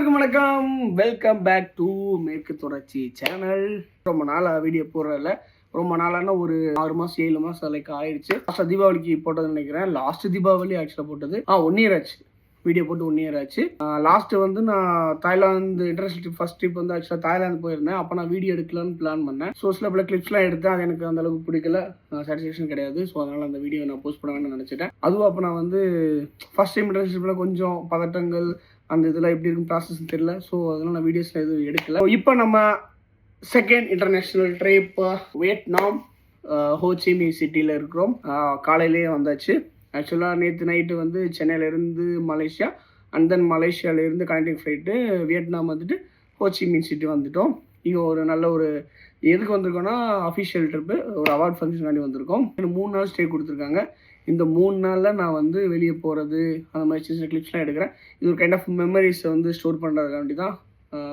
எல்லோருக்கும் வணக்கம். Welcome back to மேற்கு தொடர்ச்சி சேனல் ரொம்ப நாளாக வீடியோ போடுறதில்ல ரொம்ப நாளான ஒரு ஆறு மாதம் ஏழு மாதம் லைக் ஆயிடுச்சு. லாஸ்ட் தீபாவளிக்கு போட்டதுன்னு நினைக்கிறேன். லாஸ்ட் தீபாவளி ஆக்சுவலாக போட்டது. ஆ ஒன் இயர் ஆச்சு. வீடியோ போட்டு ஒன் இயர் ஆச்சு. லாஸ்ட் வந்து நான் Thailand international trip first trip வந்து ஆக்சுவலாக தாய்லாந்து போயிருந்தேன். அப்போ நான் வீடியோ எடுக்கலாம்னு பிளான் பண்ணேன். ஸோ சில பல கிளிப்ஸ்லாம் எடுத்தேன். அது எனக்கு அந்த அளவுக்கு பிடிக்கல. சாட்டிஸ்ஃபேக்ஷன் கிடையாது. ஸோ அதனால் அந்த வீடியோ நான் போஸ்ட் பண்ண வேணும்னு நினச்சிட்டேன். அதுவும் அப்போ நான் வந்து ஃபர்ஸ்ட் டைம் இன்டர்நேஷனல் ட்ரிப்பில் கொஞ்சம் பதட்டங்கள் அந்த இதெல்லாம் எப்படி இருக்கும் ப்ராசஸ் தெரியல. ஸோ அதெல்லாம் நான் வீடியோஸில் எதுவும் எடுக்கல. இப்போ நம்ம second international trip Vietnam Ho Chi Minh சிட்டியில் இருக்கிறோம். காலையிலேயே வந்தாச்சு. ஆக்சுவலாக நேற்று நைட்டு வந்து சென்னையிலேருந்து மலேசியா அண்ட் தென் மலேசியாவிலேருந்து கனெக்டிங் ஃப்ளைட்டு வியட்நாம் வந்துட்டு ஹோச்சிமின் சிட்டி வந்துட்டோம். இங்கே ஒரு நல்ல ஒரு எதுக்கு வந்திருக்கோன்னா அஃபிஷியல் ட்ரிப்பு ஒரு அவார்ட் ஃபங்க்ஷன் வந்திருக்கோம். மூணு நாள் ஸ்டே கொடுத்துருக்காங்க. இந்த மூணு நாளில் நான் வந்து வெளியே போகிறது அந்த மாதிரி சின்ன சின்ன கிளிப்ஸ்லாம் எடுக்கிறேன். இது ஒரு கைண்ட் ஆஃப் மெமரிஸை வந்து ஸ்டோர் பண்ணுறதுக்காண்டி தான்.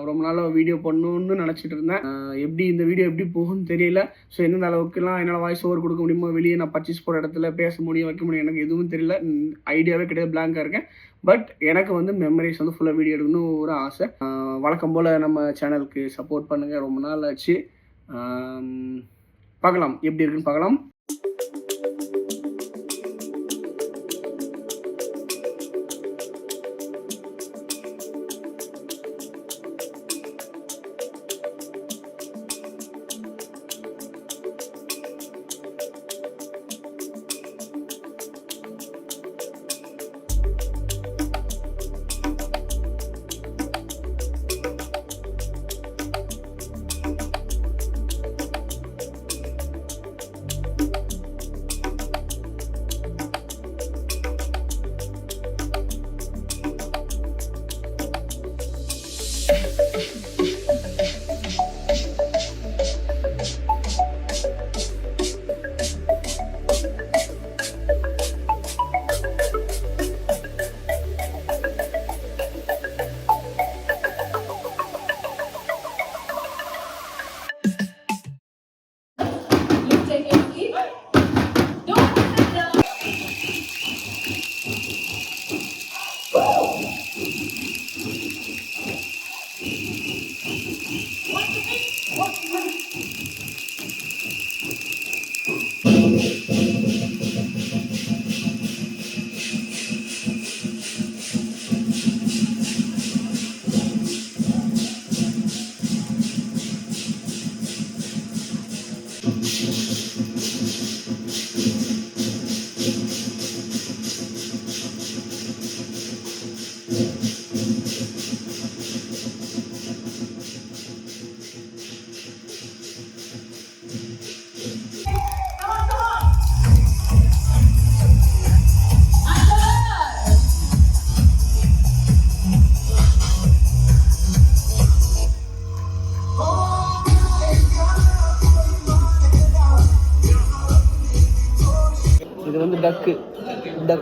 ரொம்ப நாளாக வீடியோ பண்ணணும்னு நினச்சிட்டு இருந்தேன். எப்படி இந்த வீடியோ எப்படி போகும்னு தெரியல. ஸோ எந்தெந்த அளவுக்குலாம் என்னால் வாய்ஸ் ஓவர் கொடுக்க முடியுமோ வெளியே நான் பர்ச்சேஸ் போகிற இடத்துல பேச முடியும் வைக்க முடியும் எனக்கு எதுவும் தெரியல. ஐடியாவே கிடையாது பிளாங்காக இருக்கேன். பட் எனக்கு வந்து மெமரிஸ் வந்து ஃபுல்லாக வீடியோ எடுக்கணும் ஒரு ஆசை. வழக்கம் போல் நம்ம சேனலுக்கு சப்போர்ட் பண்ணுங்கள் ரொம்ப நாள் ஆச்சு. பார்க்கலாம். எப்படி இருக்குன்னு பார்க்கலாம்.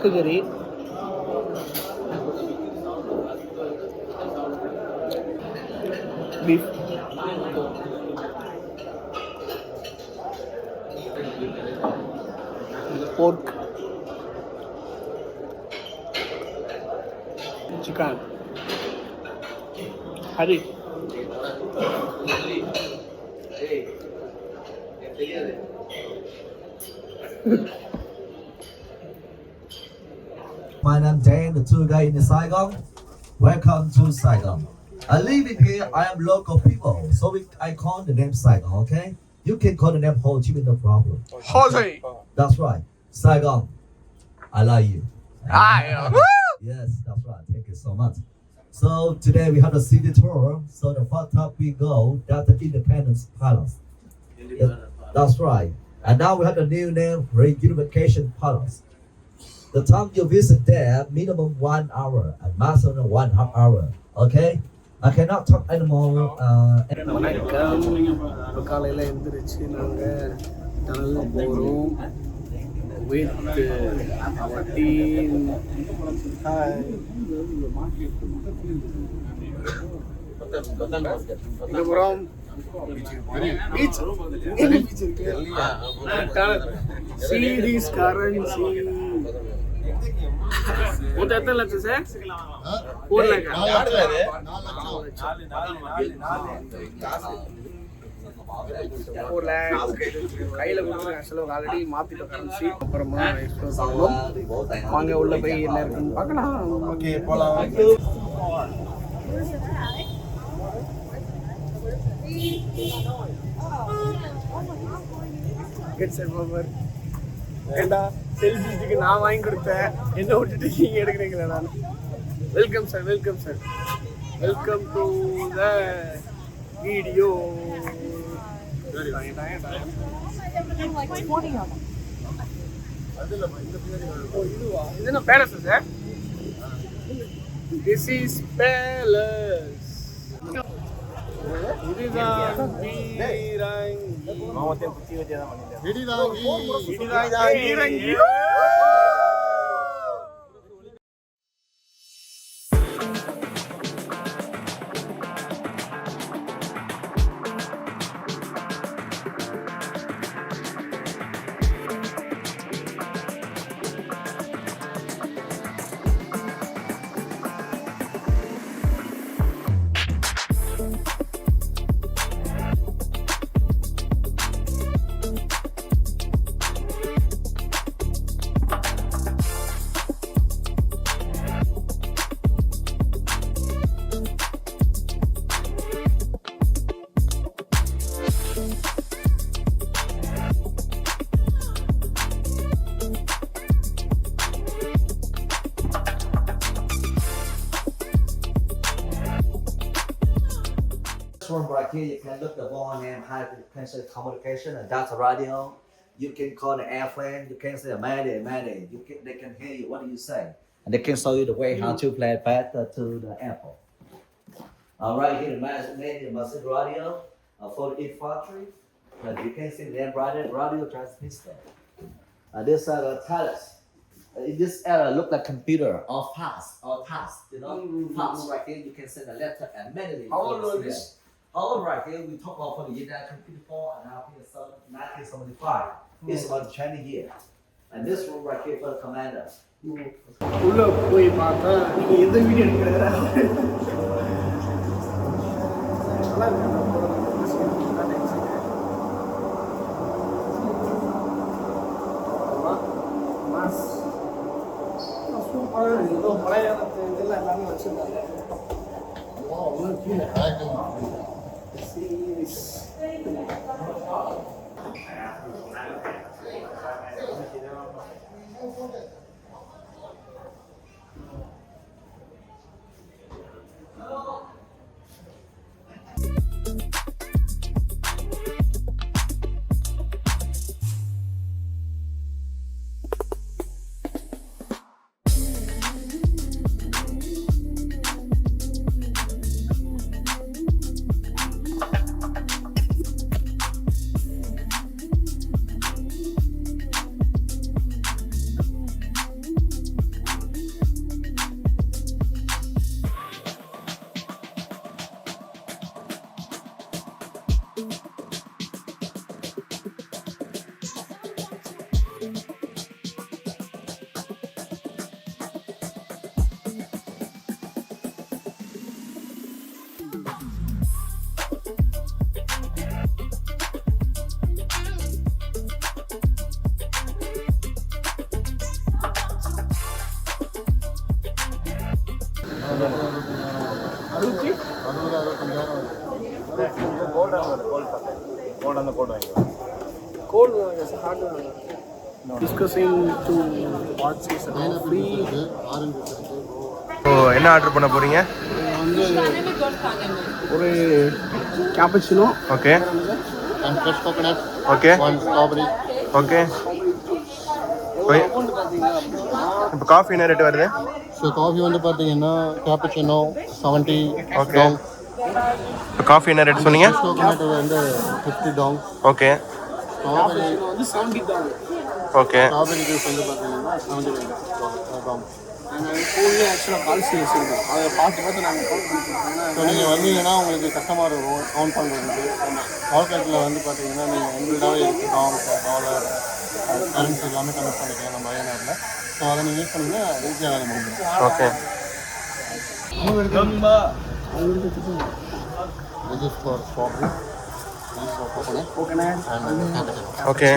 तो जरी बीफ pork chicken हरी tour guide in Saigon. Welcome to Saigon. I live in here. I am local people, so we, I call the name Saigon. Okay, you can call the name Ho Chi Minh. No problem. Ho Chi. That's right. Saigon. I like you. I. yes, that's right. Thank you so much. So today we have a city tour. So the first stop we go that's the Independence Palace. Independence Palace. That's right. And now we have the new name, Reunification Palace. The time you visit there, minimum one hour and maximum one half hour. Okay? I cannot talk anymore. Uh, வணக்கம் காலையில் எழுந்திரிச்சு நாங்கள் tunnel போகிறோம் with our team இதுபுறம் beach எங்க beach இருக்கு tunnel see this currency மொத்தம் எத்தனை லட்சம் சார்? ஒரு லட்சம். ஒரு லேக் கையில் ஆல்ரெடி மாற்றிட்டோம் கரன்சி அப்புறமா பண்ணணும் வாங்க உள்ள போய் என்ன இருக்குன்னு பார்க்கலாம். ஓகே கெட் சார் பாபர் ஏண்டா? செல்ஃபிக்கு நான் வாங்கி கொடுத்தேன். என்ன விட்டுட்டு நீங்கள் எடுக்கிறீங்களா நான்? Welcome sir welcome sir welcome to the video இது என்ன palace sir this is palace 우리랑 위랑 이. V랑 이. 우리랑 위랑 이. This one right here, you can look the ball name, can say communication and data radio. You can call the airplane. You can say Mayday, Mayday. You can, they can hear you. What do you say? And they can show you the way how to play back uh, to the airport. All right, here made message radio uh, for the infantry. And you can see the radio, radio transmitter. Uh, this are the. Uh, in this era, look like computer, or fast, or fast. You know, Mm. fast right here. You can send a letter and manually. How old goes was here. this? All right here, we talk about for the year 1954 and now here, so 1975. It's on 20 year. And this room right here for the commander. உள்ள போய் பார்த்தா நீங்க எந்த video எடுக்கிறதா நல்லா இருக்கு அந்த photo. ஆமா. மாஸ். சூப்பரா இருக்கு. ஏதோ பழைய காலத்து இதெல்லாம் எல்லாமே வச்சிருந்தாங்க Thank. discussing to watch is free oh என்ன ஆர்டர் பண்ண போறீங்க? வந்து ஒரு cappuccino okay and fresh coconut, okay one strawberry. Okay இப்போ காஃபி என்ன ரேட் வருது? ஸோ காஃபி வந்து பார்த்தீங்கன்னா கேப்பச்சினோ செவன்ட்டி. டாங் இப்போ காஃபி என்ன ரேட் சொன்னீங்க? கோகோனட் வந்து ஃபிஃப்டி டாங் ஓகே வந்து செவன்டி தான் ஓகே. ஜூஸ் வந்து பார்த்தீங்கன்னா நாங்கள் ஃபோன்லேயே ஆக்சுவலாக இருக்கும் அதை பார்த்து பார்த்து நாங்கள் கவுண்ட் பண்ணிக்கிறோம் ஏன்னா ஸோ நீங்கள் வந்தீங்கன்னா உங்களுக்கு கஷ்டமாக இருக்கும். கவுண்ட் பண்ணுறதுக்கு கால்குலேட்டில் வந்து பார்த்தீங்கன்னா நீங்கள் எங்கள்டாவே இருக்குது டாங் டாலர் கரன்சி எல்லாமே கனெக்ட் பண்ணிக்கலாம். நம்ம ஐஎன்ஆரில் ஸோ அதை நீங்கள் யூஸ் பண்ணிங்கன்னா ஈஸியாக வேலை முடிஞ்சிடும். Okay. This is for strawberry. This is for coconut. ஓகேண்ணே And cappuccino. Okay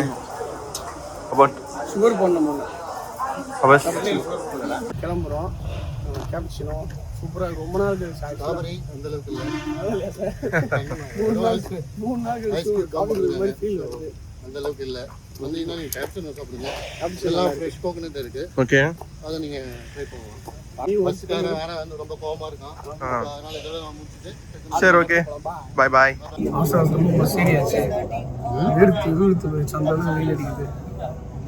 about sugar போடணும் அபஸ் கிளம்புறோம். கேப்சினோ சூப்பராக ரொம்ப நாள் strawberry அந்த அளவுக்கு இல்லை? மூணு நாள் மூணு நாள் மாதிரி ஃபீல் வருது. அந்த அளவுக்கு இல்லை. வந்தீங்கன்னா நீங்கள் கேப்சன் சாப்பிடுங்க. எல்லாம் ஃப்ரெஷ் கோகனட் இருக்கு. ஓகே. அதை நீங்கள் ட்ரை பண்ணலாம் சரி ஓகே. பாய் பாய் அவசர அவசரமாக பஸ் ஏறியாச்சு போயிடுச்சு. அந்த அளவுக்கு வெயில் அடிக்குது சில வெயில இருக்கு இப்போ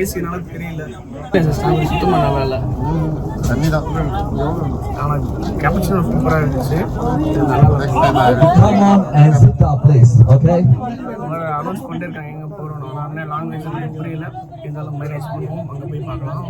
ஏசினால தெரியல. சுத்தமாக நல்லா இல்லை. தண்ணி தான் ஆனால் கேப்சினோ சூப்பராக இருந்துச்சு. அனௌன்ஸ் பண்ணிட்டு இருக்காங்க எங்கே போகிறோம் அண்ணன் லாங்குவேஜ் புரியல. இருந்தாலும் மேரேஜ் பண்ணுவோம் அங்கே போய் பார்க்கலாம்.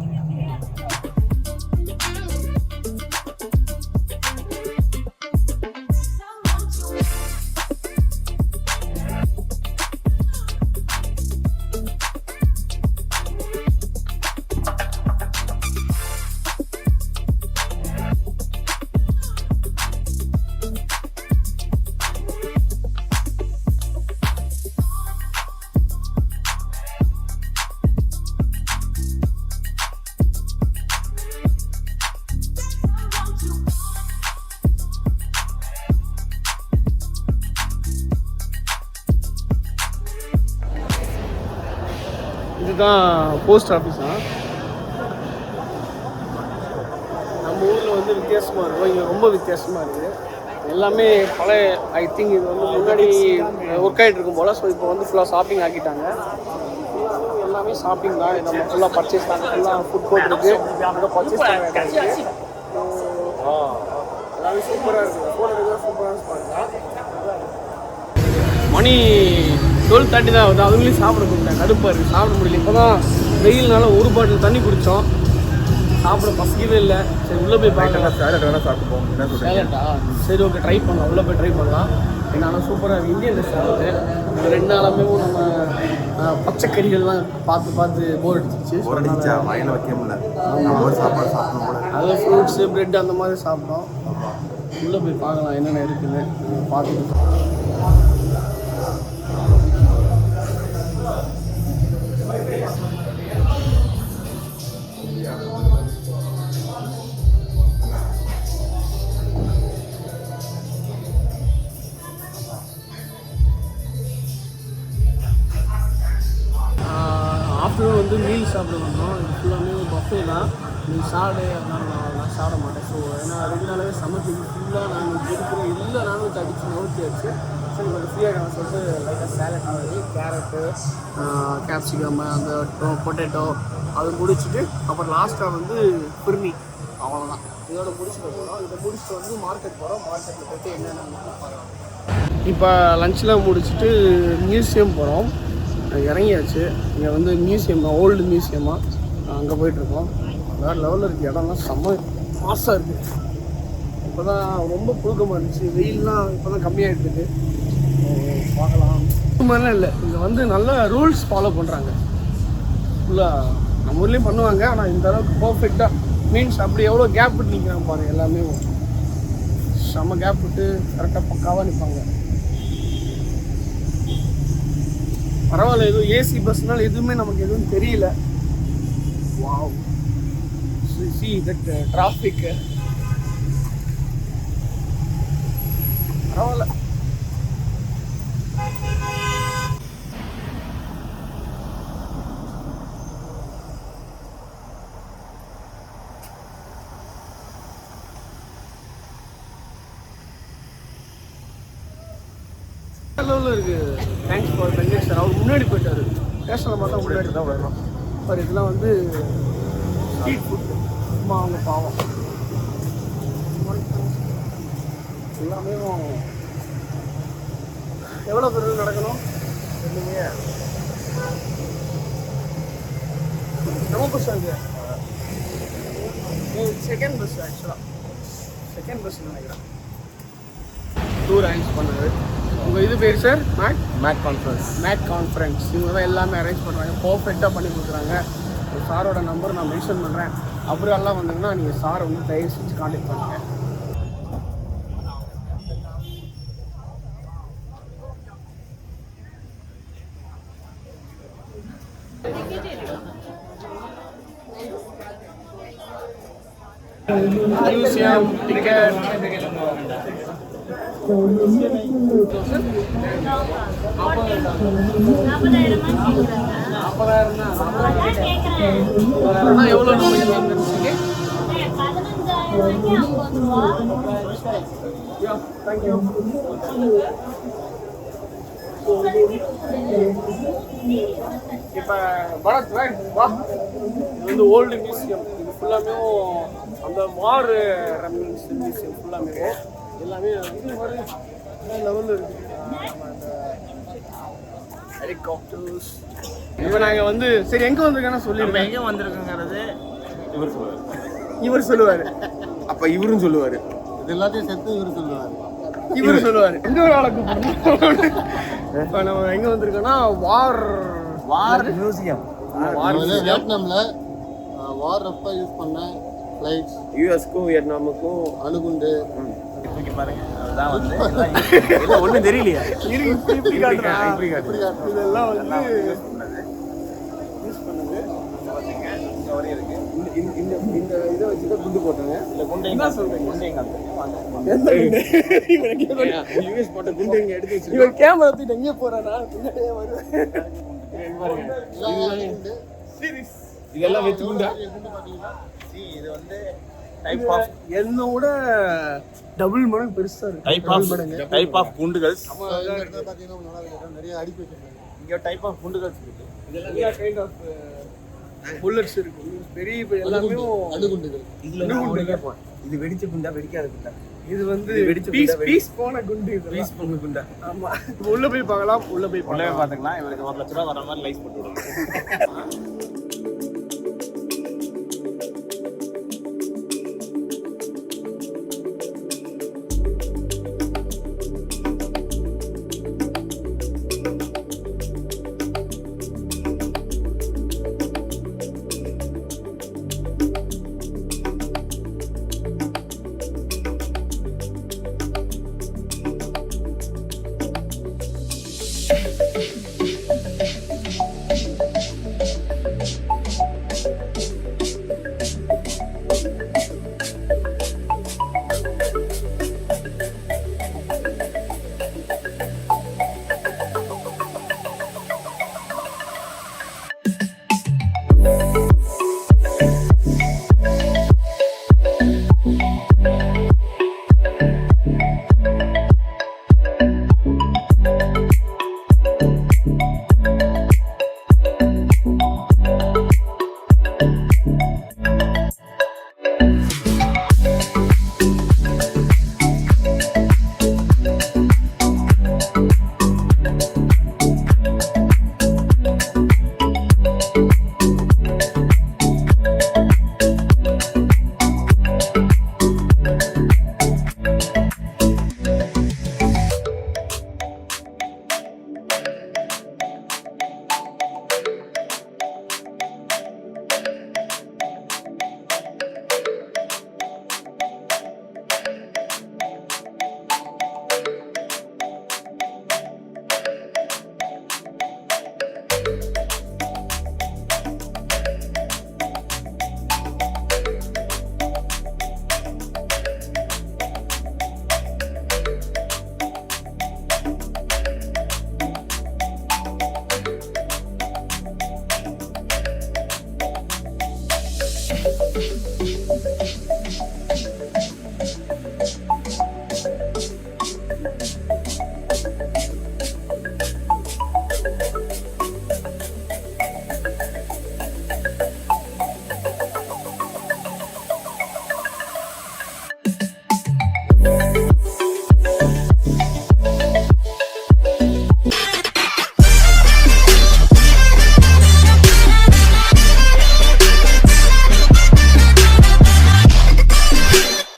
இதுதான் போஸ்ட் ஆஃபீஸா நம்ம ஊரில் வந்து வித்தியாசமாக இருக்கும். இங்கே ரொம்ப வித்தியாசமாக இருக்குது எல்லாமே பழைய ஐ திங்க் இது வந்து முன்னாடி ஒர்க் ஆகிட்டு இருக்கும் போல். ஸோ இப்போ வந்து ஃபுல்லாக ஷாப்பிங் ஆக்கிட்டாங்க. எல்லாமே ஷாப்பிங் தான். நம்ம ஃபுல்லாக பர்ச்சேஸ் தான் ஃபுல்லாக ஃபுட் கோர்ட் இருக்குது அங்கே பர்ச்சேஸ் பண்ண இருக்குது எல்லாமே சூப்பராக இருக்குது ஃபோன் எடுக்க மணி டுவெல் தேர்ட்டி தான் ஆகுது. அதுலேயும் சாப்பிட கூப்பிட்டேன். கடுப்பாக இருக்குது சாப்பிட முடியல. இப்போ தான் வெயில்னால ஒரு பாட்டில் தண்ணி குடித்தோம் சாப்பிட பசிக்கவே இல்லை. சரி உள்ளே போய் பார்க்கலாம் சேலட் வேணா சாப்பிட்டு போவோம் என்ன சேலட்டா சரி ஓகே ட்ரை பண்ணலாம். உள்ளே போய் ட்ரை பண்ணலாம். என்னால் சூப்பராக இந்தியன் ரெஸ்டாரண்ட்டு இந்த ரெண்டு நாளாமே நம்ம அஹ், பச்சைக்கறிகள்லாம் பார்த்து பார்த்து போர் அடிச்சிச்சு ஒரு அடிச்சா வாயில வைக்க முடியல. சாப்பாடு சாப்பிடணும் போல. அதில் ஃப்ரூட்ஸு பிரெட் அந்த மாதிரி சாப்பிட்டோம் உள்ளே போய் பார்க்கலாம் என்னென்ன இருக்குன்னு. பார்த்துட்டு ஆஃப்டர்நூன் வந்து மீல் சாப்பிட வந்தோம் இது ஃபுல்லாமே பஃபே தான். நீ சாப்பிடு அதனால நான் நான் சாப்பிட மாட்டேன். ஸோ ஏன்னா ரெண்டு நாளாவே சமைச்சு ஃபுல்லாக நான்வெஜ் இருக்கிற எல்லா நான்வெஜ் அடிச்சு நோக்கியாச்சு சரி கொஞ்சம் ஃப்ரீயாக நான் சொல்லிட்டு லைட்டாக சேலட் மாதிரி கேரட்டு கேப்சிகம் அந்த பொட்டேட்டோ அது முடிச்சுட்டு அப்புறம் லாஸ்ட்டாக வந்து பிர்னி அவ்வளோதான் இதோட முடிச்சுட்டு போகிறோம் இதை முடிச்சுட்டு வந்து மார்க்கெட் போகிறோம் மார்க்கெட்டில் போய்ட்டு என்னென்ன பார்க்கலாம். இப்போ லஞ்செலாம் முடிச்சுட்டு மியூசியம் போகிறோம் இறங்கியாச்சு. இங்கே வந்து மியூசியம் ஓல்டு மியூசியமாக அங்கே போயிட்டுருக்கோம். வேறு லெவலில் இருக்குது இடம்லாம் செம்ம மாசாக இருக்குது இப்போ தான் ரொம்ப புழுக்கமாக இருந்துச்சு. வெயில்லாம் இப்போ தான் கம்மியாகிட்டு இருக்குது பார்க்கலாம். இது மாதிரிலாம் இல்லை. இங்கே வந்து நல்ல ரூல்ஸ் ஃபாலோ பண்ணுறாங்க ஃபுல்லாக நம்ம ஊர்லேயும் பண்ணுவாங்க. ஆனால் இந்த அளவுக்கு பர்ஃபெக்டாக மீன்ஸ் அப்படி எவ்வளோ கேப் விட்டு நிற்கிறாங்க பாருங்கள் எல்லாமே. செம்ம கேப் விட்டு கரெக்டாக பக்காவாக நிற்பாங்க பரவாயில்ல எதுவும் ஏசி பஸ்னால எதுவுமே நமக்கு எதுவும் தெரியல. வாவ் சி தட் டிராஃபிக் பரவாயில்ல. லெவலில் இருக்கு. தேங்க்ஸ் ஃபார் வெங்கடேஷ் சார் அவர் முன்னாடி போயிட்டாரு. பேசல பார்த்தா முன்னாடி தான் வரணும் சார் இதெல்லாம் வந்து ஸ்ட்ரீட் ஃபுட் சும்மா அவங்க பாவம். எல்லாமே எவ்வளோ தூரம் நடக்கணும்? இல்லைங்க நம்ம பஸ் செகண்ட் பஸ் ஆக்சுவலாக செகண்ட் பஸ் நினைக்கிறேன். டூர் அரேஞ்ச் பண்ணது. உங்கள் இது பேர் sir Mac Mac conference Mac conference இவங்க தான் எல்லாமே அரேஞ்ச் பண்ணுறாங்க பர்ஃபெக்டாக பண்ணி கொடுக்குறாங்க. சாரோட நம்பர் நான் மென்ஷன் பண்ணுறேன் அப்புறம் எல்லாம் வந்தீங்கன்னா நீங்கள் சாரை வந்து தயவு செஞ்சு காண்டாக்ட் பண்ணுங்கள் மியூசியம் டிக்கெட் நாற்பதாயிரம் தான் நாற்பதாயிரம்னா எவ்வளோ நம்ம இது வந்துருச்சுங்க தேங்க்யூ இப்போ பரத் வா வந்து ஓல்டு மியூசியம் இது ஃபுல்லாமே அந்த மாறு மியூசியம் ஃபுல்லாமே எல்லாமே இது ஒரு லெவலில் இருக்கு. ஹெலிகாப்டர்ஸ் இப்போ நாங்கள் வந்து சரி எங்கே வந்திருக்கேன்னா சொல்லிடுங்க. எங்கே வந்திருக்குங்கிறது இவர் சொல்லுவார். இவர் சொல்லுவார். அப்ப இவரும் சொல்லுவாரு. இது எல்லாத்தையும் சேர்த்து இவர் சொல்லுவார். இவர். சொல்லுவார். எந்த ஒரு ஆளை கூப்பிடணும் இப்போ நம்ம எங்கே வந்திருக்கோன்னா வார் வார் மியூசியம். வார் வியட்நாமில் வார் அப்போ யூஸ் பண்ண ஃப்ளைட்ஸ் யூஎஸ்க்கும் வியட்நாமுக்கும் அணுகுண்டு. தூக்கி பாருங்க. அதுதான் வந்து எல்லாம் ஒண்ணும் தெரியலையா. இருக்கு இப்படி இப்படி காட்டுறா. இப்படி காட்டு. இதெல்லாம் வந்து யூஸ் பண்ணது. யூஸ் பண்ணுது. இங்க வரையும் இருக்கு. இந்த இந்த- இதை வச்சு தான் குண்டு போட்டாங்க. இல்லை குண்டை என்ன சொல்றீங்க? குண்டை காட்டுறேன். யூஎஸ் போட்ட குண்டு இங்க எடுத்து வச்சிருக்கோம் இவன் கேமரா தூக்கிட்டு எங்கே போறானா? பின்னாடியே வருவேன் இதெல்லாம் வச்சு குண்டா இது வந்து டைப் ஆஃப் என்னோட டபுள் மடங்கு பெருசா இருக்கு. டைப் ஆஃப் மடங்கு. டைப் ஆஃப் குண்டுகள். நிறைய அடிப்பு இங்க டைப் ஆஃப் குண்டுகள் இருக்கு. எல்லா கைண்ட் ஆஃப் புல்லட்ஸ் இருக்கு. பெரிய பெரிய எல்லாமே அணுகுண்டுகள். இதுல கேட்பேன் இது வெடிச்ச குண்டா வெடிக்காத குண்டா? இது வந்து வெடிச்ச பீஸ் பீஸ் போன குண்டு இது பீஸ் பொண்ணு குண்டா? ஆமா. உள்ள போய் பார்க்கலாம் உள்ள போய் உள்ளே பார்க்கலாம். பார்த்துக்கலாம். இவருக்கு ஒரு லட்ச ரூபா வர மாதிரி லைஸ் போட்டு விடுங்க.